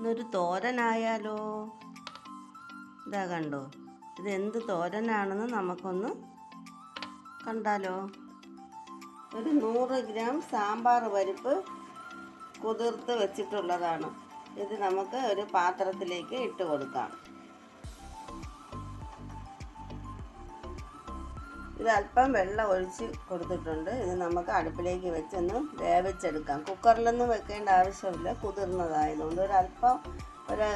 ഇന്നൊരു തോരനായാലോ? ഇതാ കണ്ടോ? ഇത് എന്ത് തോരനാണെന്ന് നമുക്കൊന്ന് കണ്ടാലോ? ഒരു നൂറ് ഗ്രാം സാമ്പാർ പരിപ്പ് കുതിർത്ത് വെച്ചിട്ടുള്ളതാണ്. ഇത് നമുക്ക് ഒരു പാത്രത്തിലേക്ക് ഇട്ട് കൊടുക്കാം. ഇത് അല്പം വെള്ളം ഒഴിച്ച് കൊടുത്തിട്ടുണ്ട്. ഇത് നമുക്ക് അടുപ്പിലേക്ക് വെച്ചൊന്ന് വേവിച്ചെടുക്കാം. കുക്കറിലൊന്നും വെക്കേണ്ട ആവശ്യമില്ല. കുതിർന്നതായതുകൊണ്ട് ഒരല്പം ഒരു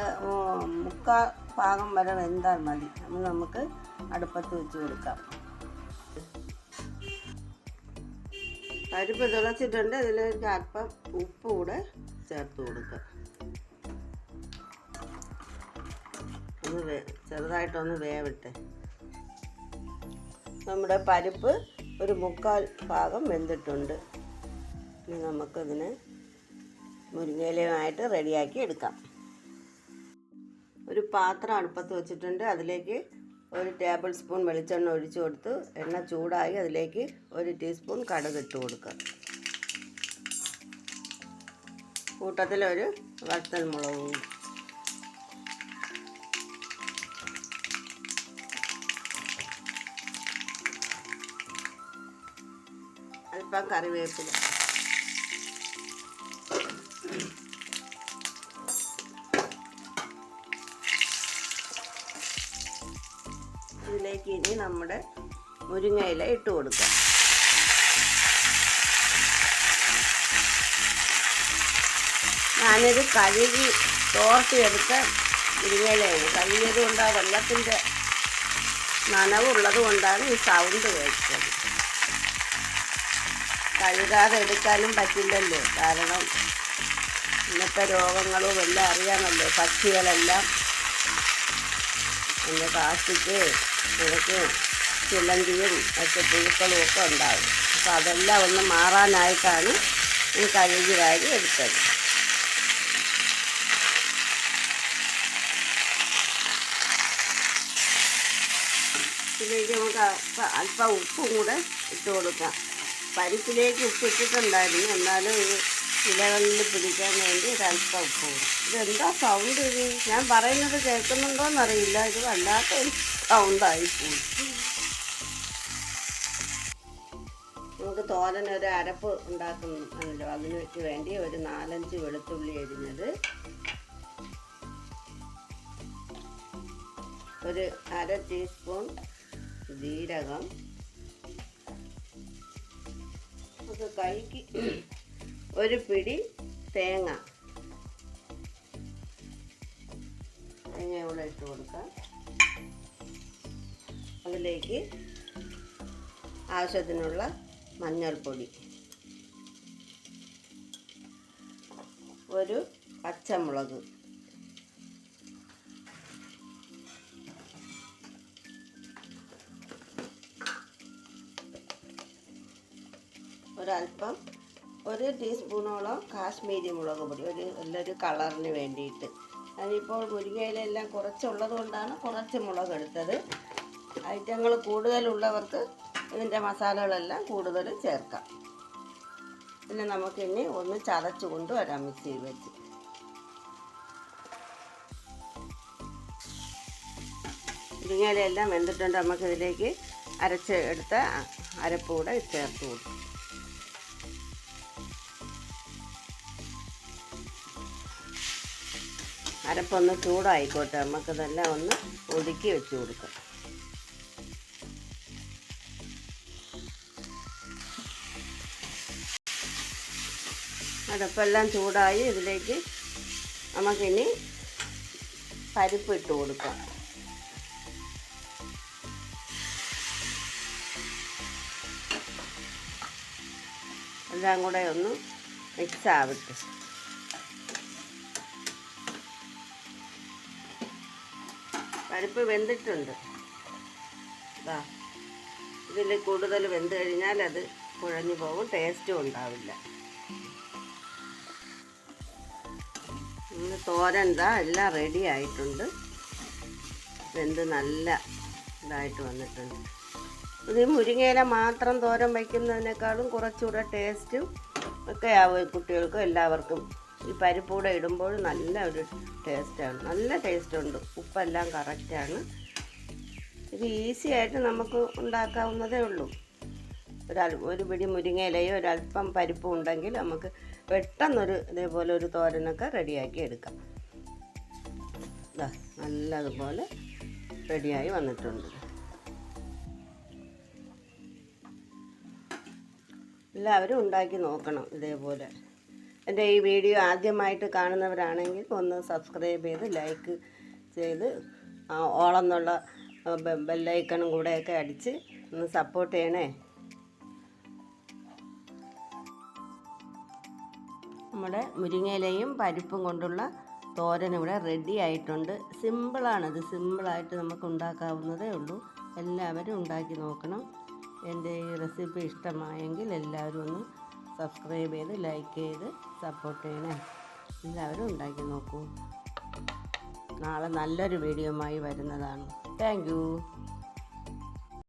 മുക്കാൽ ഭാഗം വരെ വെന്താൽ മതി. അത് നമുക്ക് അടുപ്പത്ത് വെച്ച് കൊടുക്കാം. പരിപ്പ് തിളച്ചിട്ടുണ്ട്. ഇതിലേക്ക് അല്പം ഉപ്പ് കൂടെ ചേർത്ത് കൊടുക്കാം. ഒന്ന് ചെറുതായിട്ടൊന്ന് വേവട്ടെ. നമ്മുടെ പരിപ്പ് ഒരു മുക്കാൽ ഭാഗം വെന്തിട്ടുണ്ട്. ഇനി നമുക്കതിന് മുരിങ്ങയിലയുമായിട്ട് റെഡിയാക്കി എടുക്കാം. ഒരു പാത്രം അടുപ്പത്ത് വെച്ചിട്ടുണ്ട്. അതിലേക്ക് ഒരു ടേബിൾ സ്പൂൺ വെളിച്ചെണ്ണ ഒഴിച്ചു കൊടുത്ത് എണ്ണ ചൂടായി അതിലേക്ക് ഒരു ടീസ്പൂൺ കടുക് ഇട്ട് കൊടുക്കുക. കൂട്ടത്തിലൊരു വറുത്തൽ മുളകും അല്പം കറിവേപ്പില. ഇതിലേക്ക് ഇനി നമ്മുടെ മുരിങ്ങയില ഇട്ട് കൊടുക്കാം. ഞാനിത് കഴുകി തോർത്തിയെടുത്ത് മുരിങ്ങയിലയാണ്. കഴുകിയത് കൊണ്ട് ആ വെള്ളത്തിന്റെ നനവുള്ളത് കൊണ്ടാണ് ഈ സൗണ്ട് കേട്ടത് കഴുകാതെ എടുക്കാനും പറ്റില്ലല്ലോ. കാരണം ഇന്നത്തെ രോഗങ്ങളും എല്ലാം അറിയാമല്ലോ. പക്ഷികളെല്ലാം പിന്നെ പ്ലാസ്റ്റിക് നിനക്ക് ചിലന്തിയും ഒക്കെ പുഴുക്കളും ഒക്കെ ഉണ്ടാവും. അപ്പോൾ അതെല്ലാം ഒന്ന് മാറാനായിട്ടാണ് ഈ കഴുകി വാരി എടുത്തത്. ഇതിലേക്ക് നമുക്ക് അല്പം ഉപ്പും കൂടെ ഇട്ട് കൊടുക്കാം. പരിപ്പിലേക്ക് ഉപ്പ് ഇട്ടിട്ടുണ്ടായിരുന്നു. എന്നാലും ഇത് ഇലകളിൽ പിടിക്കാൻ വേണ്ടി ഒരല്പം ഉപ്പ് ഇതെന്താ സൗണ്ട് ഇത്? ഞാൻ പറയുന്നത് കേൾക്കുന്നുണ്ടോയെന്നറിയില്ല ഇത് വല്ലാത്ത ഒരു സൗണ്ടായി പോയി നമുക്ക് തോരൻ ഒരു അരപ്പ് ഉണ്ടാക്കുന്നുണ്ടല്ലോ. അതിന് വേണ്ടി ഒരു നാലഞ്ച് വെളുത്തുള്ളി അരിഞ്ഞത്. ഒരു അര ടീസ്പൂൺ ജീരകം. നമുക്ക് കൈക്ക് ഒരു പിടി തേങ്ങ. തേങ്ങ ഇവിടെ ഇട്ട് കൊടുക്കാം അതിലേക്ക് ആവശ്യത്തിനുള്ള മഞ്ഞൾപ്പൊടി. ഒരു പച്ചമുളക്. ഒരല്പം ഒരു ടീസ്പൂണോളം കാശ്മീരി മുളക് പൊടി ഒരു നല്ലൊരു കളറിന് വേണ്ടിയിട്ട്. അതിപ്പോൾ മുരിങ്ങയിലെല്ലാം കുറച്ചുള്ളത് കൊണ്ടാണ് കുറച്ച് മുളക് എടുത്തത്. ഐറ്റങ്ങൾ കൂടുതലുള്ളവർക്ക് ഇതിന്റെ മസാലകളെല്ലാം കൂടുതൽ ചേർക്കാം. പിന്നെ നമുക്കിനി ഒന്ന് ചതച്ച് കൊണ്ടുവരാം മിക്സിയിൽ വെച്ച്. മുരിങ്ങയിലെല്ലാം വെന്തിട്ടുണ്ട്. നമുക്കിതിലേക്ക് അരച്ച് എടുത്ത അരപ്പ് കൂടെ ചേർത്ത് കൊടുക്കും. അരപ്പൊന്ന് ചൂടായിക്കോട്ടെ. നമുക്കിതെല്ലാം ഒന്ന് ഒതുക്കി വെച്ച് കൊടുക്കാം. അടപ്പെല്ലാം ചൂടായി ഇതിലേക്ക് നമുക്കിനി പരിപ്പ് ഇട്ട് കൊടുക്കാം. എല്ലാം കൂടെ ഒന്ന് മിക്സ് ആവട്ടെ. പരിപ്പ് വെന്തിട്ടുണ്ട്. ഇതാ ഇതിൽ കൂടുതൽ വെന്ത് കഴിഞ്ഞാൽ അത് കുഴഞ്ഞു പോകും ടേസ്റ്റും ഉണ്ടാവില്ല. ഇന്ന് ഇതാ എല്ലാം റെഡി ആയിട്ടുണ്ട്. വെന്ത് നല്ല ഇതായിട്ട് വന്നിട്ടുണ്ട്. ഇത് മുരിങ്ങയില മാത്രം തോരൻ വയ്ക്കുന്നതിനേക്കാളും കുറച്ചുകൂടെ ടേസ്റ്റും ഒക്കെ ആവും കുട്ടികൾക്കും എല്ലാവർക്കും. ഈ പരിപ്പ് പരിപ്പൂടെ ഇടുമ്പോൾ നല്ല ഒരു ടേസ്റ്റാണ് നല്ല ടേസ്റ്റ് ഉണ്ട്. ഉപ്പെല്ലാം കറക്റ്റാണ് ഇത് ഈസി ആയിട്ട് നമുക്ക് ഉണ്ടാക്കാവുന്നതേ ഉള്ളൂ. ഒരൽ ഒരു പിടി മുരിങ്ങയിലയോ ഒരല്പം പരിപ്പും ഉണ്ടെങ്കിൽ നമുക്ക് പെട്ടെന്നൊരു ഇതേപോലെ ഒരു തോരനൊക്കെ റെഡിയാക്കി എടുക്കാം. നല്ലതുപോലെ റെഡിയായി വന്നിട്ടുണ്ട്. എല്ലാവരും ഉണ്ടാക്കി നോക്കണം ഇതേപോലെ. എന്റെ ഈ വീഡിയോ ആദ്യമായിട്ട് കാണുന്നവരാണെങ്കിൽ ഒന്ന് സബ്സ്ക്രൈബ് ചെയ്ത് ലൈക്ക് ചെയ്ത് ഓളെന്നുള്ള ബെല്ലൈക്കണും കൂടെയൊക്കെ അടിച്ച് ഒന്ന് സപ്പോർട്ട് ചെയ്യണേ. നമ്മുടെ മുരിങ്ങയിലയും പരിപ്പും കൊണ്ടുള്ള തോരൻ ഇവിടെ റെഡി ആയിട്ടുണ്ട്. സിമ്പിളാണിത് സിമ്പിളായിട്ട് നമുക്ക് ഉണ്ടാക്കാവുന്നതേ ഉള്ളൂ. എല്ലാവരും ഉണ്ടാക്കി നോക്കണം. എന്റെ ഈ റെസിപ്പി ഇഷ്ടമായെങ്കിൽ എല്ലാവരും ഒന്ന് സബ്സ്ക്രൈബ് ചെയ്ത് ലൈക്ക് ചെയ്ത് സപ്പോർട്ട് ചെയ്യണേ. എല്ലാവരും ഉണ്ടാക്കി നോക്കൂ. നാളെ നല്ലൊരു വീഡിയോയുമായി വരുന്നതാണ്. താങ്ക്